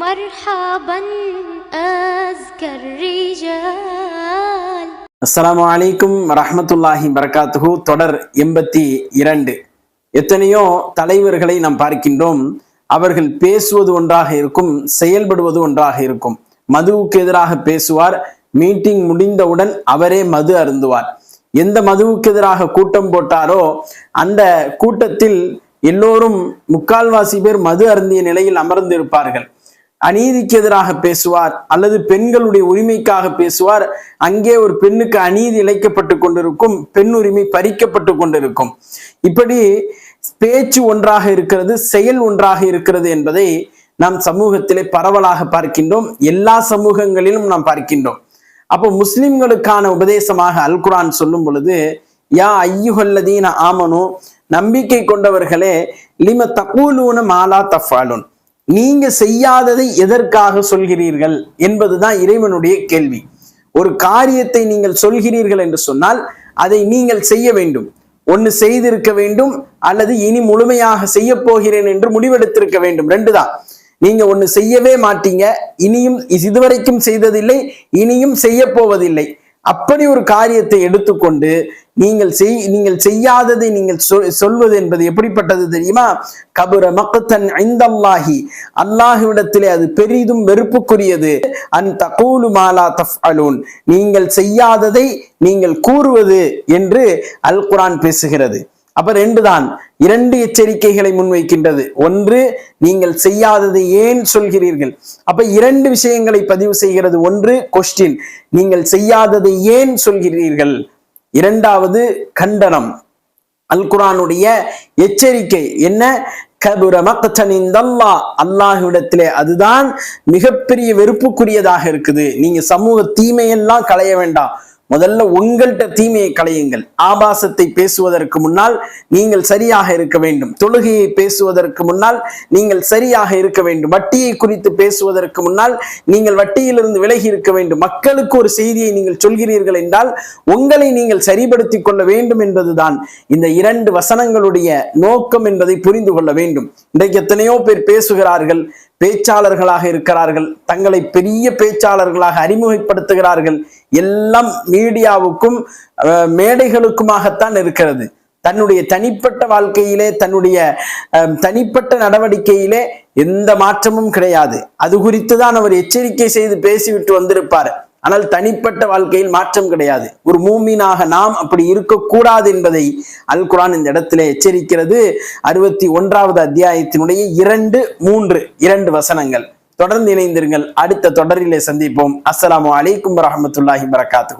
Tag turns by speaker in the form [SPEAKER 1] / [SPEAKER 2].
[SPEAKER 1] مرحبا أزكى الرجال
[SPEAKER 2] அஸ்ஸலாமு அலைக்கும் ரஹ்மத்துல்லாஹி பரகாத்துஹு தொடர் எண்பத்தி இரண்டு எத்தனையோ தலைவர்களை நாம் பார்க்கின்றோம் அவர்கள் பேசுவது ஒன்றாக இருக்கும் செயல்படுவது ஒன்றாக இருக்கும் மதுவுக்கு எதிராக பேசுவார் மீட்டிங் முடிந்தவுடன் அவரே மது அருந்துவார் எந்த மதுவுக்கு எதிராக கூட்டம் போட்டாரோ அந்த கூட்டத்தில் எல்லோரும் முக்கால்வாசி பேர் மது அருந்திய நிலையில் அமர்ந்து இருப்பார்கள் அநீதிக்கு எதிராக பேசுவார் அல்லது பெண்களுடைய உரிமைக்காக பேசுவார். அங்கே ஒரு பெண்ணுக்கு அநீதி இழைக்கப்பட்டு கொண்டிருக்கும் பெண் உரிமை பறிக்கப்பட்டு கொண்டிருக்கும். இப்படி பேச்சு ஒன்றாக இருக்கிறது செயல் ஒன்றாக இருக்கிறது என்பதை நாம் சமூகத்திலே பரவலாக பார்க்கின்றோம். எல்லா சமூகங்களிலும் நாம் பார்க்கின்றோம். அப்போ முஸ்லிம்களுக்கான உபதேசமாக அல் குரான் சொல்லும் பொழுது யா ஐயுகல்லதீன ஆமனு நம்பிக்கை கொண்டவர்களே லிம தகூலூன மாலா தஃபாலுன் நீங்க செய்யாததை எதற்காக சொல்கிறீர்கள் என்பதுதான் இறைவனுடைய கேள்வி. ஒரு காரியத்தை நீங்கள் சொல்கிறீர்கள் என்று சொன்னால் அதை நீங்கள் செய்ய வேண்டும். ஒன்று செய்திருக்க வேண்டும் அல்லது இனி முழுமையாக செய்ய போகிறேன் என்று முடிவெடுத்திருக்க வேண்டும். ரெண்டு தான் நீங்க ஒன்னு செய்யவே மாட்டீங்க இனியும் இதுவரைக்கும் செய்ததில்லை இனியும் செய்ய போவதில்லை. அப்படி ஒரு காரியத்தை எடுத்துக்கொண்டு நீங்கள் செய் நீங்கள் செய்யாததை நீங்கள் சொல் சொல்வது என்பது எப்படிப்பட்டது தெரியுமா? கபுர மக்கத்தன் ஐந்தல்லாஹி அல்லாஹுவிடத்திலே அது பெரிதும் வெறுப்புக்குரியது. அன் தகூலு மாலா தஃப் அலூன் நீங்கள் செய்யாததை நீங்கள் கூறுவது என்று அல் குரான் பேசுகிறது. அப்ப ரெண்டு தான் இரண்டு எச்சரிக்கைகளை முன்வைக்கின்றது. ஒன்று நீங்கள் செய்யாததை ஏன் சொல்கிறீர்கள்? அப்ப இரண்டு விஷயங்களை பதிவு செய்கிறது ஒன்று கொஸ்டின் நீங்கள் செய்யாததை ஏன் சொல்கிறீர்கள்? இரண்டாவது கண்டனம். அல் குரானுடைய எச்சரிக்கை. என்ன? கபுர மக்கத்தனிந்தல்லா அல்லாஹ்விடத்திலே அதுதான் மிகப்பெரிய வெறுப்புக்குரியதாக இருக்குது. நீங்க சமூக தீமையெல்லாம் களைய வேண்டாம். முதல்ல உங்கள்கிட்ட தீமையை களையுங்கள். ஆபாசத்தை பேசுவதற்கு முன்னால் நீங்கள் சரியாக இருக்க வேண்டும். தொழுகையை பேசுவதற்கு முன்னால் நீங்கள் சரியாக இருக்க வேண்டும். வட்டியை குறித்து பேசுவதற்கு முன்னால் நீங்கள் வட்டியிலிருந்து விலகி இருக்க வேண்டும். மக்களுக்கு ஒரு செய்தியை நீங்கள் சொல்கிறீர்கள் என்றால் உங்களை நீங்கள் சரிபடுத்திக் கொள்ள வேண்டும் என்பதுதான் இந்த இரண்டு வசனங்களுடைய நோக்கம் என்பதை புரிந்து கொள்ள வேண்டும். இன்றைக்கு எத்தனையோ பேர் பேசுகிறார்கள் பேச்சாளர்களாக இருக்கிறார்கள் தங்களை பெரிய பேச்சாளர்களாக அறிமுகப்படுத்துகிறார்கள் எல்லாம் மீடியாவுக்கும் மேடைகளுக்குமாகத்தான் இருக்கிறது. தன்னுடைய தனிப்பட்ட வாழ்க்கையிலே தன்னுடைய தனிப்பட்ட நடவடிக்கையிலே எந்த மாற்றமும் கிடையாது. அது குறித்து தான் அவர் எச்சரிக்கை செய்து பேசிவிட்டு வந்திருப்பார். ஆனால் தனிப்பட்ட வாழ்க்கையில் மாற்றம் கிடையாது. ஒரு மூமீனாக நாம் அப்படி இருக்கக்கூடாது என்பதை அல் குரான் இந்த இடத்திலே எச்சரிக்கிறது. அறுபத்தி ஒன்றாவது அத்தியாயத்தினுடைய இரண்டு மூன்று இரண்டு வசனங்கள். தொடர்ந்து இணைந்திருங்கள். அடுத்த தொடரிலே சந்திப்போம். அஸ்லாம் அலைக்கும் வரமத்துல்லாஹி வரகாத்து